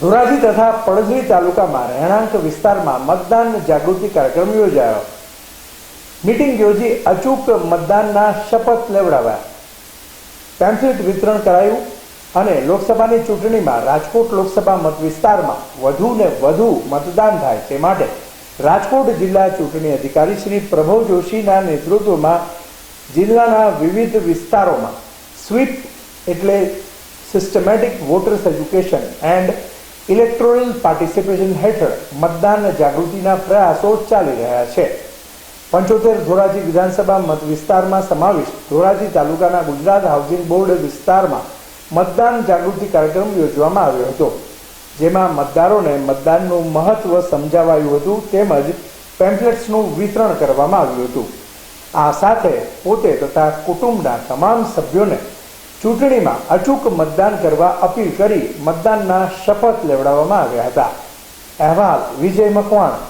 ધોરાજી તથા પડધરી તાલુકામાં રહેણાંક વિસ્તારમાં મતદાન જાગૃતિ કાર્યક્રમ યોજાયો. મિટિંગ યોજી અચૂક મતદાનના શપથ લેવડાવ્યા. પેમ્ફલેટ વિતરણ કરાયું અને લોકસભાની ચૂંટણીમાં રાજકોટ લોકસભા મત વિસ્તારમાં વધુ ને વધુ મતદાન થાય તે માટે રાજકોટ જિલ્લા ચૂંટણી અધિકારી શ્રી પ્રભવ જોશીના નેતૃત્વમાં જિલ્લાના વિવિધ વિસ્તારોમાં સ્વીપ એટલે systematic voters education and electoral participation હેઠળ મતદાન જાગૃતિના પ્રયાસો ચાલી રહ્યા છે. પંચોતેર ધોરાજી વિધાનસભા મત વિસ્તારમાં સમાવિષ્ટ ધોરાજી તાલુકાના ગુજરાત હાઉસિંગ બોર્ડ વિસ્તારમાં મતદાન જાગૃતિ કાર્યક્રમ યોજવામાં આવ્યો હતો, જેમાં મતદારોને મતદાનનું મહત્વ સમજાવાયું હતું તેમજ પેમ્ફલેટ્સનું વિતરણ કરવામાં આવ્યું હતું. આ સાથે પોતે તથા કુટુંબના તમામ સભ્યોને ચૂંટણીમાં અચૂક મતદાન કરવા અપીલ કરી મતદાનના શપથ લેવડાવવામાં આવ્યા હતા. અહેવાલ વિજય મકવાણા.